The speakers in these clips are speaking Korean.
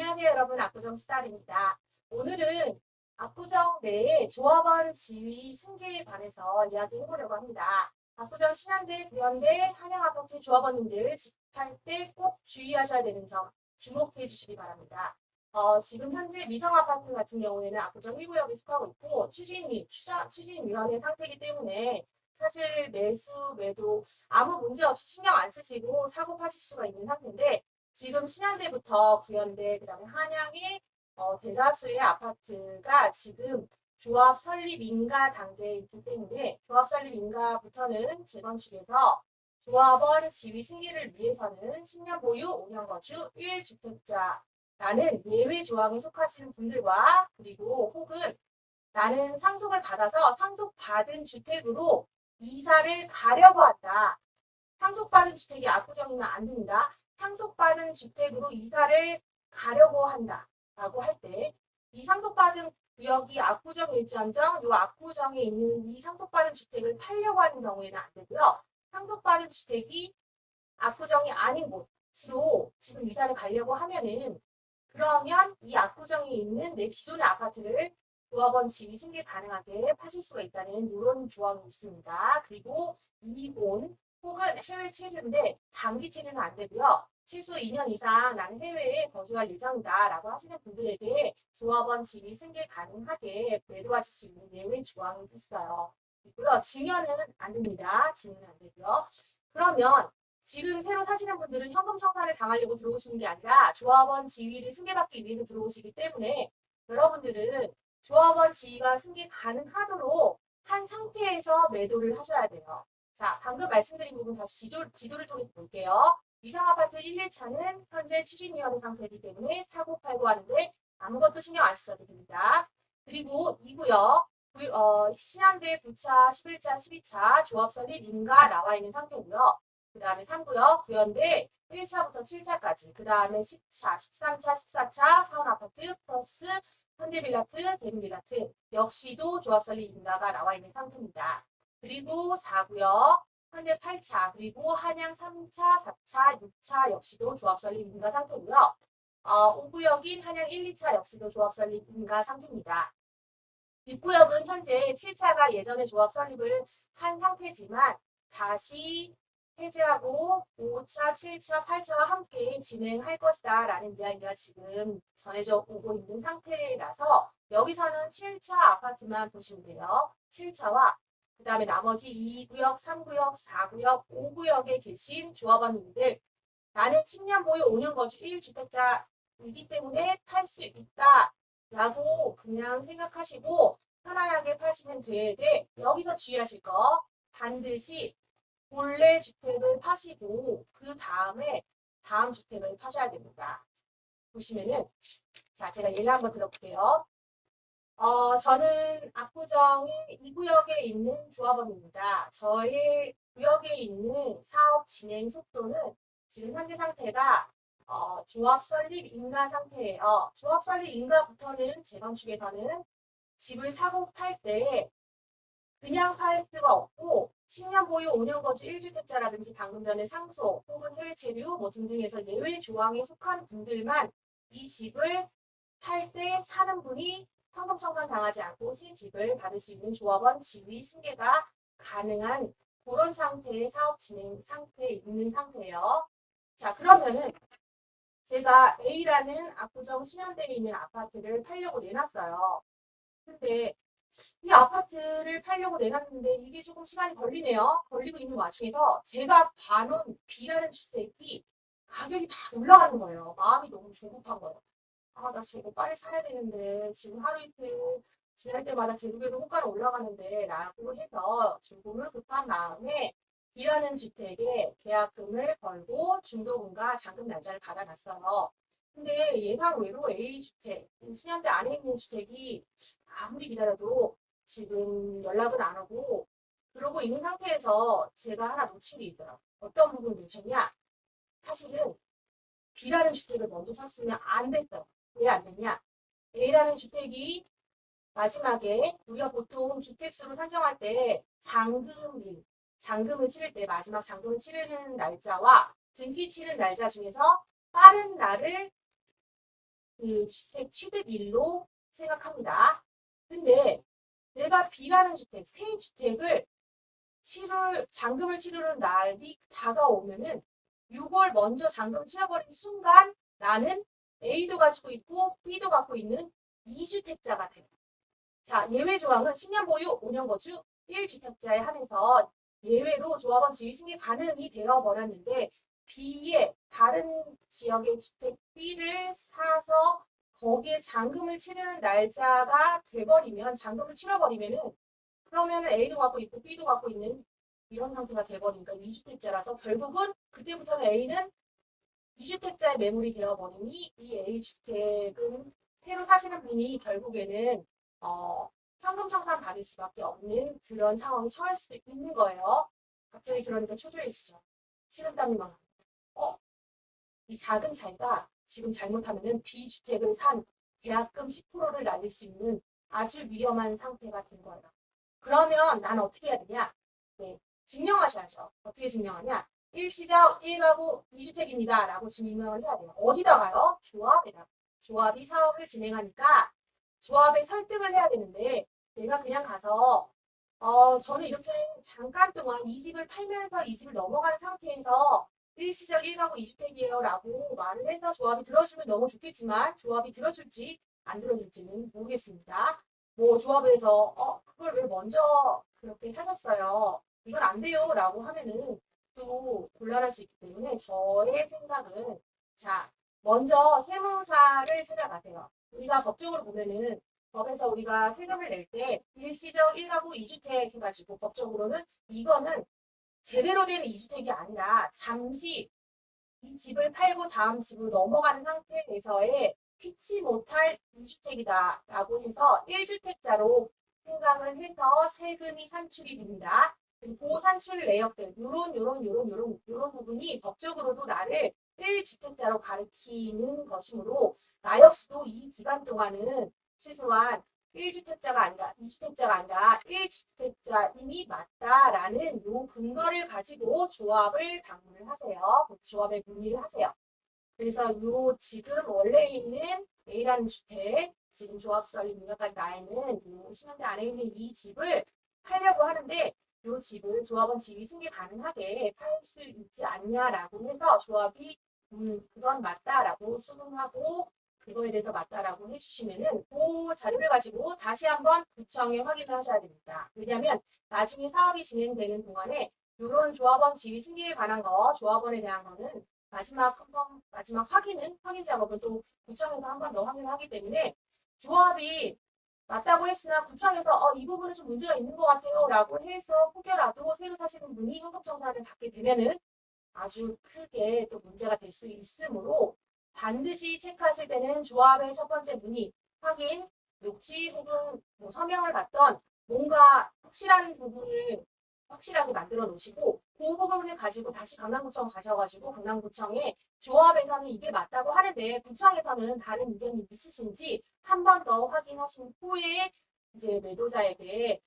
안녕하세요 여러분 압구정 수달입니다. 오늘은 압구정 내에 조합원 지위 승계에 관해서 이야기해보려고 합니다. 압구정 신한대, 부현대, 한양아파트 조합원님들 집할 때 꼭 주의하셔야 되는 점 주목해 주시기 바랍니다. 어, 지금 현재 미성아파트 같은 경우에는 압구정 1구역에 속하고 있고 추진위, 추자, 추진위원회 상태이기 때문에 사실 매수, 매도 아무 문제 없이 신경 안 쓰시고 사고 파실 수가 있는 상태인데 지금 신한대부터 구현대, 그다음에 한양의 어, 대다수의 아파트가 지금 조합 설립 인가 단계에 있기 때문에 조합 설립 인가부터는 재건축에서 조합원 지위 승계를 위해서는 10년 보유, 5년 거주, 1주택자 라는 예외 조항에 속하시는 분들과 그리고 혹은 나는 상속을 받아서 상속받은 주택으로 이사를 가려고 한다. 상속받은 주택이 압구정이면 안 됩니다. 상속받은 주택으로 이사를 가려고 한다라고 할 때 이 상속받은 구역이 압구정일지언정 이 압구정에 있는 이 상속받은 주택을 팔려고 하는 경우에는 안 되고요. 상속받은 주택이 압구정이 아닌 곳으로 지금 이사를 가려고 하면은 그러면 이 압구정에 있는 내 기존의 아파트를 조합원 지위 승계 가능하게 파실 수가 있다는 이런 조항이 있습니다. 그리고 이혼 혹은 해외 체류인데 단기 체류는 안 되고요. 최소 2년 이상 나는 해외에 거주할 예정이다 라고 하시는 분들에게 조합원 지위 승계 가능하게 매도하실 수 있는 예외 조항이 있어요. 있고요. 증여는 안 됩니다. 증여는 안 되고요. 그러면 지금 새로 사시는 분들은 현금 청산을 당하려고 들어오시는 게 아니라 조합원 지위를 승계받기 위해서 들어오시기 때문에 여러분들은 조합원 지위가 승계 가능하도록 한 상태에서 매도를 하셔야 돼요. 자, 방금 말씀드린 부분 다시 지도, 지도를 통해서 볼게요. 이상 아파트 1, 2차는 현재 추진위원회 상태이기 때문에 사고 팔고 하는데 아무것도 신경 안 쓰셔도 됩니다. 그리고 2구역, 어, 신한대 9차, 11차, 12차 조합 설립 인가 나와 있는 상태고요. 그 다음에 3구역, 구현대 1차부터 7차까지, 그 다음에 10차, 13차, 14차, 사원아파트 플러스 현대빌라트, 대림빌라트 역시도 조합 설립 인가가 나와 있는 상태입니다. 그리고 4구역, 현대 8차, 그리고 한양 3차, 4차, 6차 역시도 조합 설립 인가 상태고요. 어, 5구역인 한양 1, 2차 역시도 조합 설립 인가 상태입니다. 6구역은 현재 7차가 예전에 조합 설립을 한 상태지만 다시 해제하고 5차, 7차, 8차와 함께 진행할 것이다 라는 이야기가 지금 전해져 오고 있는 상태라서 여기서는 7차 아파트만 보시면 돼요. 7차와 그 다음에 나머지 2구역, 3구역, 4구역, 5구역에 계신 조합원님들 나는 10년 보유 5년 거주 1주택자이기 때문에 팔 수 있다 라고 그냥 생각하시고 편안하게 파시면 되되 여기서 주의하실 거 반드시 본래 주택을 파시고 그 다음에 다음 주택을 파셔야 됩니다. 보시면은 자 제가 예를 한번 들어볼게요. 어 저는 압구정의 이 구역에 있는 조합원입니다. 저의 구역에 있는 사업 진행 속도는 지금 현재 상태가 어, 조합 설립 인가 상태예요. 조합 설립 인가부터는 재건축에서는 집을 사고 팔 때 그냥 팔 수가 없고 10년 보유 5년 거주 1주택자라든지 방금 전에 상속 혹은 해외 체류 뭐 등등해서 예외 조항에 속한 분들만 이 집을 팔 때 사는 분이 현금 청산 당하지 않고 새 집을 받을 수 있는 조합원 지위 승계가 가능한 그런 상태의 사업 진행 상태에 있는 상태예요. 자 그러면은 제가 A라는 압구정 신현대에 있는 아파트를 팔려고 내놨어요. 근데 이 아파트를 팔려고 내놨는데 이게 조금 시간이 걸리네요. 걸리고 있는 와중에서 제가 봐놓은 B라는 주택이 가격이 막 올라가는 거예요. 마음이 너무 조급한 거예요. 아, 나 저거 빨리 사야 되는데 지금 하루 이틀 지날 때마다 계속 계속 호가는 올라가는데 라고 해서 조금은 급한 마음에 B라는 주택에 계약금을 걸고 중도금과 잔금 날짜를 받아놨어요. 근데 예상 외로 A주택, 신현대 안에 있는 주택이 아무리 기다려도 지금 연락은 안 오고 그러고 있는 상태에서 제가 하나 놓친 게 있더라고요. 어떤 부분을 놓쳤냐? 사실은 B라는 주택을 먼저 샀으면 안 됐어요. 왜안 됐냐? A라는 주택이 마지막에 우리가 보통 주택수로 산정할 때 잔금일, 잔금을 치를 때 마지막 잔금을 치르는 날짜와 등기 치른 날짜 중에서 빠른 날을 그 주택 취득일로 생각합니다. 근데 내가 B라는 주택, 새 주택을 치를 잔금을 치르는 날이 다가오면은 6월 먼저 잔금을 치러버린 순간 나는 A도 가지고 있고 B도 갖고 있는 2주택자가 돼요. 자, 예외 조항은 10년 보유, 5년 거주, 1주택자에 한해서 예외로 조합원 지위 승계 가능이 되어 버렸는데 B의 다른 지역의 주택 B를 사서 거기에 잔금을 치르는 날짜가 돼버리면 잔금을 치러버리면은 그러면 A도 갖고 있고 B도 갖고 있는 이런 상태가 돼버리니까 2주택자라서 결국은 그때부터는 A는 2주택자의 매물이 되어버리니 이 A주택은 새로 사시는 분이 결국에는 어, 현금 청산 받을 수밖에 없는 그런 상황에 처할 수도 있는 거예요. 갑자기 그러니까 초조해지죠. 식은땀이 막. 어? 이 작은 차이가 지금 잘못하면은 B주택을 산 계약금 10%를 날릴 수 있는 아주 위험한 상태가 된 거예요. 그러면 나는 어떻게 해야 되냐? 네, 증명하셔야죠. 어떻게 증명하냐? 일시적 1가구 2주택입니다. 라고 증명을 해야 돼요. 어디다 가요? 조합에다가. 조합이 사업을 진행하니까 조합에 설득을 해야 되는데 내가 그냥 가서 어 저는 이렇게 잠깐 동안 이 집을 팔면서 이 집을 넘어가는 상태에서 일시적 1가구 2주택이에요 라고 말을 해서 조합이 들어주면 너무 좋겠지만 조합이 들어줄지 안 들어줄지는 모르겠습니다. 뭐 조합에서 어 그걸 왜 먼저 그렇게 하셨어요? 이건 안 돼요 라고 하면은 또 곤란할 수 있기 때문에 저의 생각은 자 먼저 세무사를 찾아가세요. 우리가 법적으로 보면은 법에서 우리가 세금을 낼 때 일시적 1가구 2주택 해가지고 법적으로는 이거는 제대로 된 2주택이 아니라 잠시 이 집을 팔고 다음 집으로 넘어가는 상태에서의 피치 못할 2주택이다라고 해서 1주택자로 생각을 해서 세금이 산출이 됩니다. 그래서 그 산출 내역들, 요런, 요런, 요런, 요런, 요런 부분이 법적으로도 나를 1주택자로 가리키는 것이므로 나 역시도 이 기간 동안은 최소한 1주택자가 아니라 2주택자가 아니라 1주택자임이 맞다라는 요 근거를 가지고 조합을 방문을 하세요. 조합에 문의를 하세요. 그래서 요 지금 원래 있는 A라는 주택, 지금 조합 설립 민가까지 나 있는 요 신한대 안에 있는 이 집을 팔려고 하는데 요 집을 조합원 지위 승계 가능하게 팔 수 있지 않냐라고 해서 조합이 음 그건 맞다라고 수긍하고 그거에 대해서 맞다라고 해주시면은 그 자료를 가지고 다시 한번 구청에 확인을 하셔야 됩니다. 왜냐하면 나중에 사업이 진행되는 동안에 이런 조합원 지위 승계에 관한 거, 조합원에 대한 거는 마지막 한번 마지막 확인은 확인 작업은 또 구청에서 한 번 더 확인을 하기 때문에 조합이 맞다고 했으나 구청에서 어, 이 부분은 좀 문제가 있는 것 같아요 라고 해서 혹여라도 새로 사시는 분이 현금정산을 받게 되면은 아주 크게 또 문제가 될 수 있으므로 반드시 체크하실 때는 조합의 첫 번째 문의, 확인, 녹취 혹은 뭐 서명을 받던 뭔가 확실한 부분을 확실하게 만들어 놓으시고 그 부분을 가지고 다시 강남구청 가셔가지고 강남구청에 조합에서는 이게 맞다고 하는데 구청에서는 다른 의견이 있으신지 한 번 더 확인하신 후에 이제 매도자에게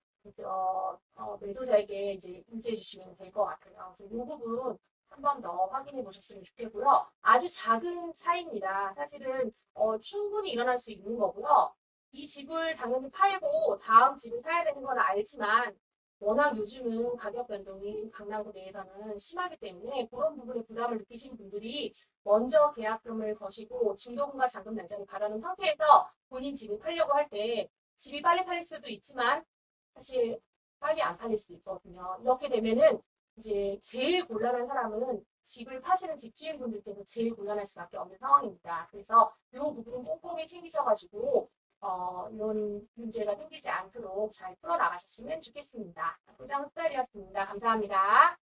어, 어, 매도자에게 이제 문제해 주시면 될 것 같아요. 그래서 이 부분 한 번 더 확인해 보셨으면 좋겠고요. 아주 작은 차이입니다. 사실은 어, 충분히 일어날 수 있는 거고요. 이 집을 당연히 팔고 다음 집을 사야 되는 건 알지만 워낙 요즘은 가격 변동이 강남구 내에서는 심하기 때문에 그런 부분에 부담을 느끼신 분들이 먼저 계약금을 거시고 중도금과 잔금 날짜를 받아놓은 상태에서 본인 집을 팔려고 할 때 집이 빨리 팔릴 수도 있지만 사실 빨리 안 팔릴 수도 있거든요. 이렇게 되면은 이제 제일 곤란한 사람은 집을 파시는 집주인분들께서 제일 곤란할 수밖에 없는 상황입니다. 그래서 이 부분은 꼼꼼히 챙기셔가지고 어, 이런 문제가 생기지 않도록 잘 풀어나가셨으면 좋겠습니다. 고장 스타일이었습니다. 감사합니다.